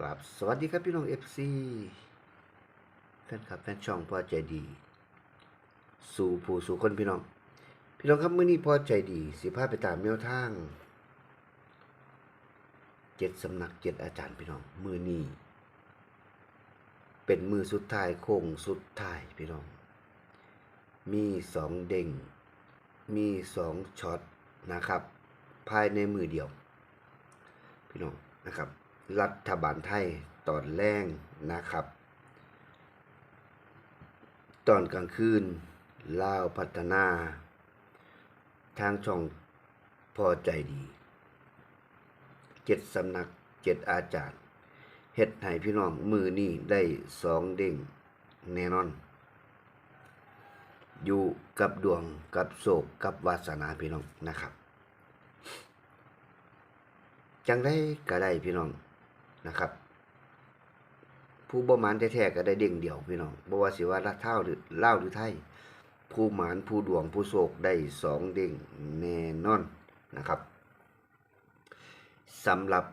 กราบสวัสดีครับพี่น้องเอฟซีแฟนคลับแฟนช่องพอใจดี สู่ผู้สู่คนพี่น้อง พี่น้องครับมื้อนี้พอใจดี สิพาไปตามแนวทางเจ็ดสำนักเจ็ดอาจารย์พี่น้องมือนี้เป็นมือสุดท้ายโค้งสุดท้ายพี่น้อง มีสองเด้งมีสองช็อตนะครับ ภายในมือเดียว พี่น้องนะครับ รัฐบาลไทยตอนแรงนะครับ ตอนกลางคืนลาวพัฒนา ทางช่องพอใจดีเจ็ดสำนักเจ็ดอาจารย์เฮ็ดให้พี่น้องมือนี่ได้สองเด้งแน่นอน อยู่กับดวงกับโศกกับวาสนาพี่น้องนะครับ จังได้ก็ได้พี่น้อง นะครับ ผู้บ่หมานแท้ๆก็ได้เด้งเดียวพี่น้องบ่ว่าสิว่ารัฐเท่าหรือเลาหรือไทย ผู้หมานผู้ดวงผู้โศกได้สองเด้งแน่นอนนะครับสำหรับ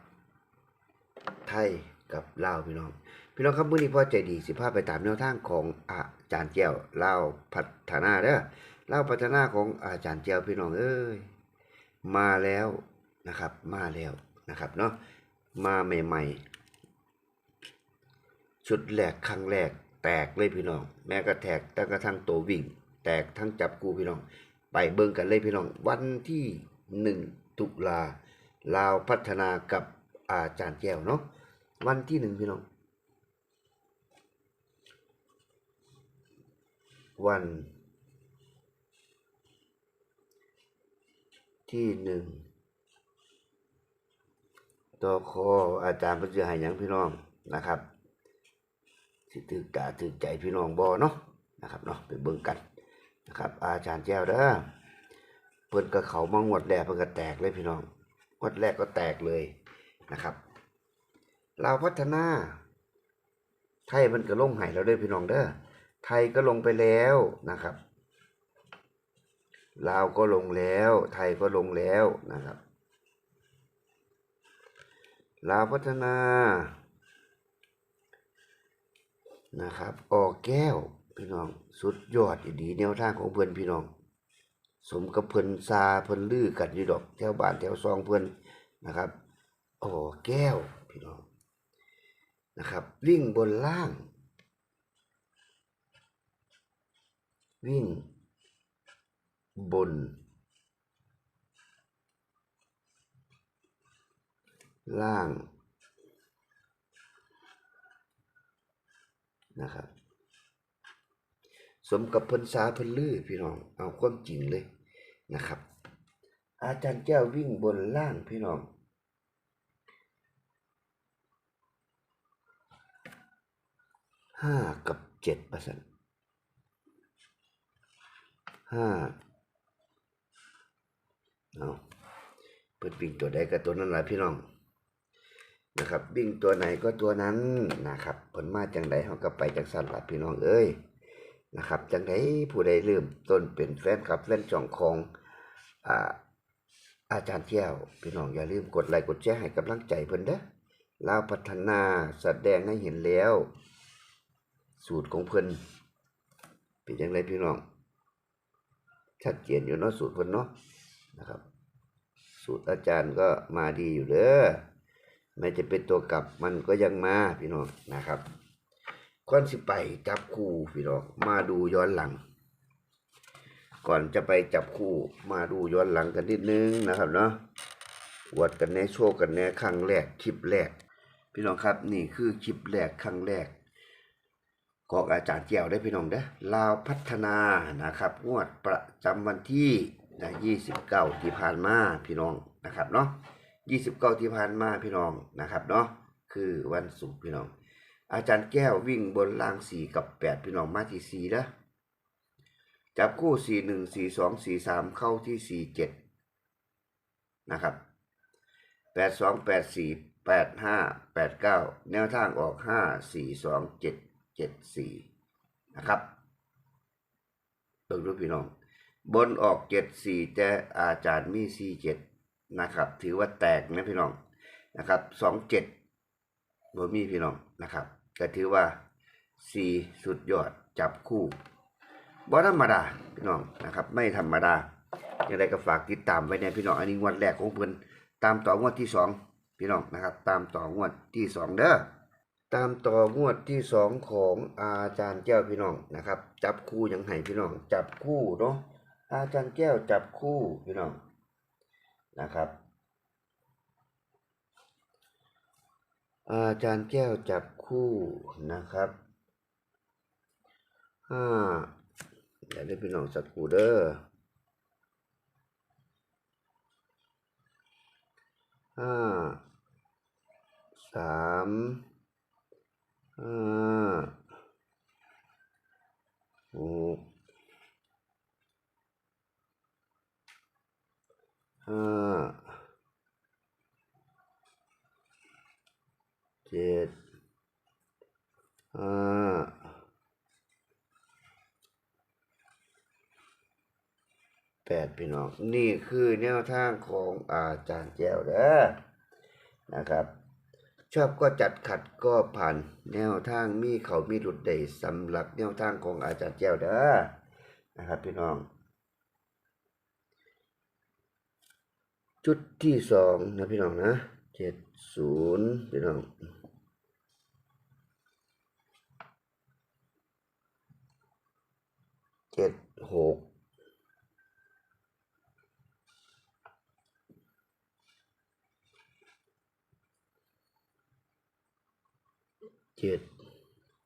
ไทยกับเลาพี่น้อง พี่น้องครับมื้อนี้พ่อใจดีสิพาไปตามแนวทางของอาจารย์แก้วเลาพัฒนาเด้อลาพัฒนาของอาจารย์แก้วพี่น้องเอ้ยมาแล้วนะครับ มาแล้วนะครับเนาะ มาใหม่ๆ ชุดแรกครั้งแรกแตกเลยพี่น้อง แม้กระแทกตั้งกระทั่งตัววิ่ง แตกทั้งจับกูพี่น้อง ไปเบิ่งกันเลยพี่น้อง วันที่หนึ่งตุลาลาวพัฒนากับอาจารย์แก้วเนาะวันที่หนึ่งพี่น้อง วันที่หนึ่ง ตัวคออาจารย์เพิ่นสิให้หยังพี่น้องนะครับสิถึกตาถึกใจพี่น้องบ่เนาะนะครับเนาะไปเบิ่งกันนะครับ อาจารย์แก้วเด้อเพิ่นก็เขามางวดแรกเพิ่นก็แตกเลยพี่น้องงวดแรกก็แตกเลยนะครับลาวพัฒนาไทยมันก็ลงให้แล้วเด้อพี่น้องเด้อไทยก็ลงไปแล้วนะครับลาวก็ลงแล้ว ไทยก็ลงแล้วนะครับ ลาวพัฒนา นะครับ ออกแก้ว พี่น้อง สุดยอดอดีแนวทางของเพื่อนพี่น้อง สมกับเพิ่นซาเพิ่นลือกันอยู่ดอก แถวบ้านแถวซองเพิ่อนนะครับออกแก้ว พี่น้อง นะครับ วิ่งบนล่าง วิ่งบน ล่างนะครับ สมกับพิ่นสาพิ่นลือพี่น้อง เอาความจริงเลยนะครับ อาจารย์แก้ววิ่งบนล่างพี่น้องห้ากับเจ็ดเปอร์เซ็นต์ห้าเอาเปิดวิ่งตัวใดก็ตัวนั้นแหละพี่น้อง นะครับวิ่งตัวไหนก็ตัวนั้นนะครับผลมาจังใดเขาก็ไปจังสันหลับพี่น้องเอ้ยนะครับจังใดผู้ใดเริ่มต้นเป็นแฟนคลับแฟนจ่องของอ่าอาจารย์เที่ยวพี่น้องอย่าลืมกดไลค์กดแชร์ให้กำลังใจเพิ่นเด้อลาวพัฒนาแสดงให้เห็นแล้ว สูตรของเพิ่นเป็นยังไงพี่น้องชัดเจนอยู่เนาะสูตรเพิ่นเนาะนะครับ สูตรอาจารย์ก็มาดีอยู่เด้อ แม้จะเป็นตัวกลับมันก็ยังมาพี่น้องนะครับก่อนสิไปจับคู่พี่น้องมาดูย้อนหลัง ก่อนจะไปจับคู่มาดูย้อนหลังกันนิดนึงนะครับเนาะวัดกันแน่โชว์กันแน่ครั้งแรกคลิปแรก พี่น้องครับนี่คือคลิปแรกครั้งแรกของอาจารย์เจียวได้พี่น้องเด้อลาวพัฒนานะครับงวดประจำวันที่นะ29 ที่ผ่านมาพี่น้องนะครับเนาะ 29ที่ผ่านมาพี่น้องนะครับเนาะคือวันศุกร์พี่น้อง อาจารย์แก้ววิ่งบนราง4กับ8พี่น้องมาที่4เด้อจับคู่4 1 4 2 4 3เข้าที่4 7นะครับ8 2 8 4 8 5 8 9แนวทางออก5 4 2 7เจ็ดสี่นะครับเบิ่งดูพี่น้อง บนออกเจ็ดสี่แต่อาจารย์มีสี่เจ็ด นะครับ ถือว่าแตกนะพี่น้องนะครับสองเจ็ดบมีพี่น้องนะครับก็ถือว่าสี่สุดยอดจับคู่บ่ธรรมดาพี่น้องนะครับ ไม่ธรรมดาอย่างไรก็ฝากติดตามไว้ในพี่น้องอันนี้งวดแรกของเพิ่นตามต่องวดที่สองพี่น้องนะครับ ตามต่องวดที่สองเด้อตามต่องวดที่สองของอาจารย์แก้วพี่น้องนะครับ จับคู่ยังให้พี่น้อง จับคู่เนาะอาจารย์แก้วจับคู่พี่น้อง นะครับอาจารย์แก้วจับคู่นะครับห้าเดี๋ยวได้พี่น้องสักกูเด้อห้าสามห้าหกห้า เจ็ดห้าแปดพี่น้อง นี่คือแนวทางของอาจารย์แก้วเด้อนะครับ ชอบก็จัดขัดก็ผ่านแนวทางมีเขามีหลุดใดสำหรับแนวทางของอาจารย์แก้วเด้อนะครับพี่น้องชุดที่สองนะพี่น้องนะเจ็ดศูนย์พี่น้อง เจ็ดหกเจ็ด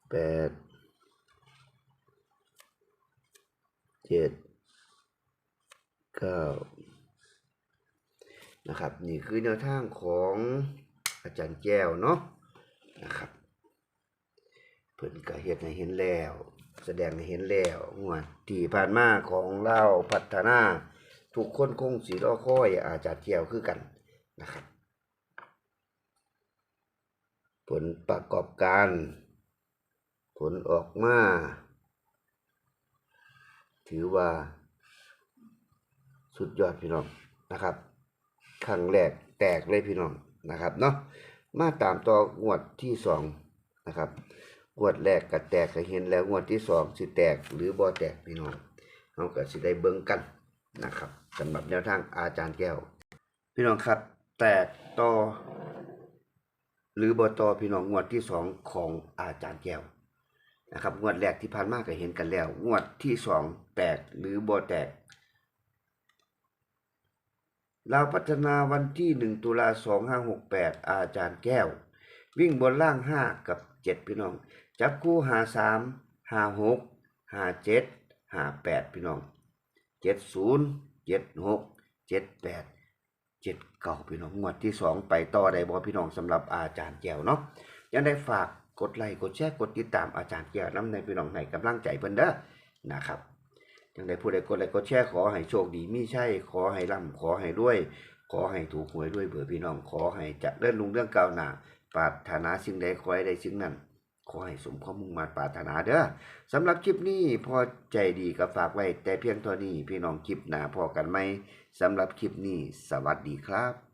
แปดเจ็ดเก้านะครับ นี่คือแนวทางของอาจารย์แก้วเนาะนะครับเพิ่นก็เฮ็ดให้เห็นแล้ว แสดงให้เห็นแล้วงวดที่ผ่านมาของเราพัฒนาทุกคนคงสิรอคอยอาจารย์แก้วคือกันนะครับ ผลประกอบการ ผลออกมา ถือว่า สุดยอดพี่น้องนะครับครั้งแรกแตกเลยพี่น้องนะครับเนาะมาตามต่องวดที่สองนะครับ งวดแรกก็แตกก็เห็นแล้วงวดที่สองสิแตกหรือบ่แตกพี่น้องเราก็สิได้เบิ่งกันนะครับสำหรับแนวทางอาจารย์แก้ว พี่น้องครับ แตกต่อหรือบ่ต่อพี่น้องงวดที่สองของอาจารย์แก้วนะครับงวดแรกที่ผ่านมาก็เห็นกันแล้ว งวดที่สองแตกหรือบ่แตกเราพัฒนาวันที่หนึ่งตุลาสองห้าหกแปดอาจารย์แก้ว วิ่งบนล่างห้ากับ เจ็ดพี่น้องจับคู่หาสามหาหกหาเจ็ดหาแปดพี่น้องเจ็ดศูนย์เจ็ดหกเจ็ดแปดเจ็ดเก้าพี่น้องงวดที่สองไปต่อได้บอพี่น้องสำหรับอาจารย์แก้วเนาะยังได้ฝากกดไลค์กดแชร์กดติดตามอาจารย์แก้วน้ำในพี่น้องให้กำลังใจเพิ่นเด้อนะครับยังได้ผู้ใดกดไลค์กดแชร์ขอให้โชคดีมีใช่ ขอให้ร่ำขอให้รวย ขอให้ถูกหวยด้วยเบื่อพี่น้องขอให้จะเลื่อนลุงเรื่องก้าวหน้า ปรารถนาสิ่งใดขอให้ได้สิ่งนั้นขอให้สมความมุ่งมั่นปรารถนาเด้อสำหรับคลิปนี้พอใจดีก็ฝากไว้ แต่เพียงเท่านี้พี่น้องคลิปหน้าพอกันไหมสำหรับคลิปนี้ สวัสดีครับ